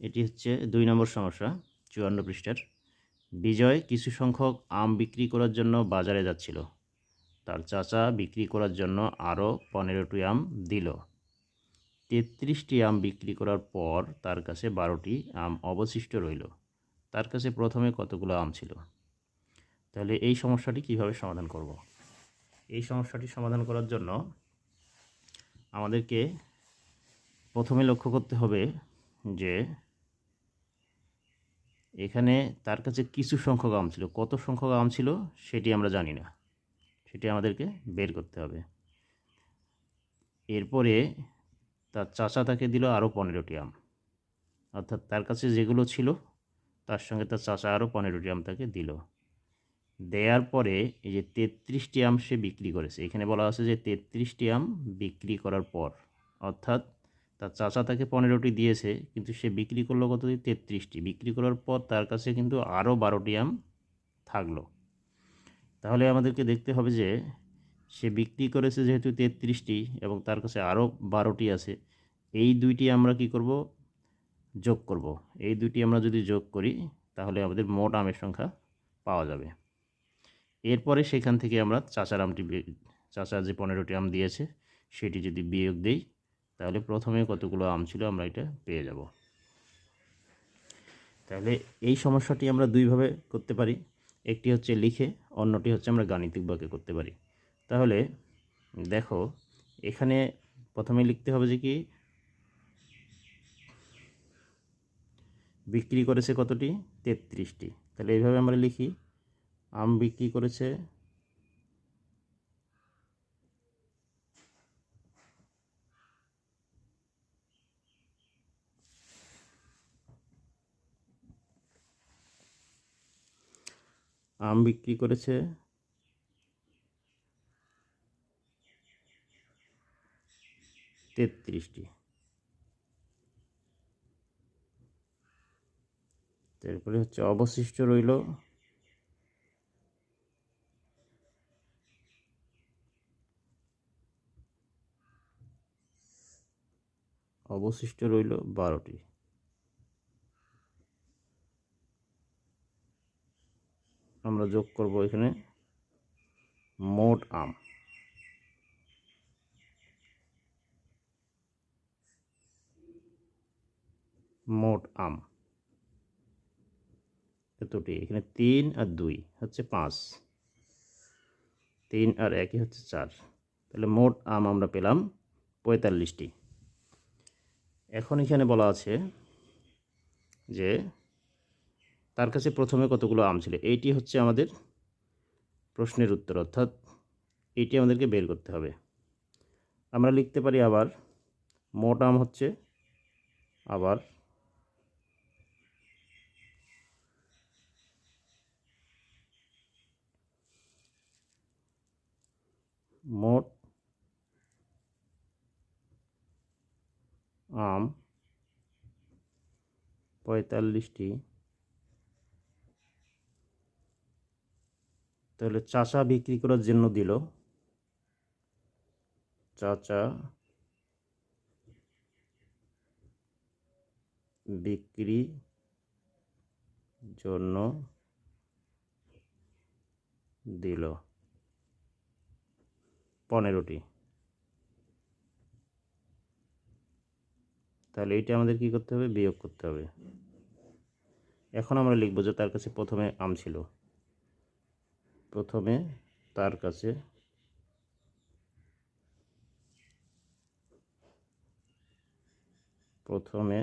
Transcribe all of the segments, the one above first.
এটি হচ্ছে দুই নম্বর সমস্যা, চুয়ান্ন পৃষ্ঠার। বিজয় কিছু সংখ্যক আম বিক্রি করার জন্য বাজারে যাচ্ছিল। তার চাচা বিক্রি করার জন্য আরও পনেরোটি আম দিল। তেত্রিশটি আম বিক্রি করার পর তার কাছে বারোটি আম অবশিষ্ট রইল। তার কাছে প্রথমে কতগুলো আম ছিল? তাহলে এই সমস্যাটি কীভাবে সমাধান করব? এই সমস্যাটি সমাধান করার জন্য আমাদেরকে প্রথমে লক্ষ্য করতে হবে যে এখানে তার কাছে কিছু সংখ্যক আম ছিল। কত সংখ্যক আম ছিল সেটি আমরা জানি না। সেটি আমাদেরকে বের করতে হবে। এরপরে তার চাচা তাকে দিল আরও পনেরোটি আম। অর্থাৎ তার কাছে যেগুলো ছিল, তার সঙ্গে তার চাচা আরও পনেরোটি আম তাকে দিল। দেওয়ার পরে এই যে তেত্রিশটি আম সে বিক্রি করেছে। এখানে বলা আছে যে তেত্রিশটি আম বিক্রি করার পর, অর্থাৎ তার চাচা তাকে পনেরোটি দিয়েছে, কিন্তু সে বিক্রি করল কত? তেত্রিশটি। বিক্রি করার পর তার কাছে কিন্তু আরও বারোটি আম থাকল। তাহলে আমাদেরকে দেখতে হবে যে, সে বিক্রি করেছে যেহেতু তেত্রিশটি এবং তার কাছে আরও বারোটি আছে, এই দুইটি আমরা কি করব? যোগ করব। এই দুইটি আমরা যদি যোগ করি, তাহলে আমাদের মোট আমের সংখ্যা পাওয়া যাবে। এরপরে সেখান থেকে আমরা চাচার আমটি চাচা যে পনেরোটি আম দিয়েছে, সেটি যদি বিয়োগ দেই তাহলে প্রথমে কতগুলো আম ছিল আমরা এটা পেয়ে যাব। তাহলে এই সমস্যাটি আমরা দুইভাবে করতে পারি। একটি হচ্ছে লিখে, অন্যটি হচ্ছে আমরা গাণিতিক বাক্যে করতে পারি। তাহলে দেখো, এখানে প্রথমে লিখতে হবে যে কি? বিক্রি করেছে কতটি? তেত্রিশটি। তাহলে এইভাবে আমরা লিখি, আম বিক্রি করেছে আম বিক্রি করেছে। তেত্রিশটি। তারপরে হচ্ছে অবশিষ্ট রইল অবশিষ্ট রইল বারোটি। আমরা যোগ করব এখানে মোট আম। মোট আম। এতটি, এখানে তিন আর দুই হচ্ছে পাঁচ। তিন আর একই হচ্ছে চার। তাহলে মোট আম আমরা পেলাম পঁয়তাল্লিশটি। এখন এখানে বলা আছে যে তার কাছে প্রথমে কতগুলো আম ছিল? এইটি হচ্ছে আমাদের প্রশ্নের উত্তর, অর্থাৎ এইটি আমাদেরকে বের করতে হবে। আমরা লিখতে পারি আবার, মোট আম হচ্ছে আবার মোট আম পঁয়তাল্লিশটি তাহলে চাচা বিক্রি করার জন্য দিল। চাচা বিক্রি জন্য দিল পনেরোটি। তাহলে এইটা আমাদের কি করতে হবে? বিয়োগ করতে হবে। এখন আমরা লিখব যে তার কাছে প্রথমে আম ছিল। প্রথমে তার কাছে প্রথমে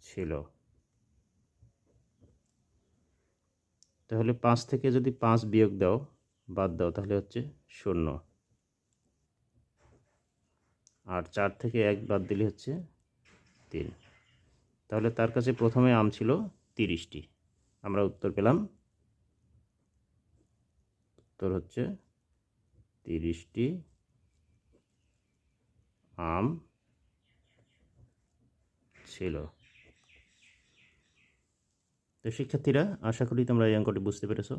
ছিল। তাহলে পাঁচ থেকে যদি পাঁচ বিয়োগ দাও, বাদ দাও, তাহলে হচ্ছে শূন্য। আর চার থেকে এক বাদ দিলে হচ্ছে তিন। তাহলে তার কাছে প্রথমে আম ছিল তিরিশটি। আমরা উত্তর পেলাম। উত্তর হচ্ছে তিরিশটি আম ছিল। তো শিক্ষার্থীরা, আশা করি তোমরা এই অঙ্কটি বুঝতে পেরেছ।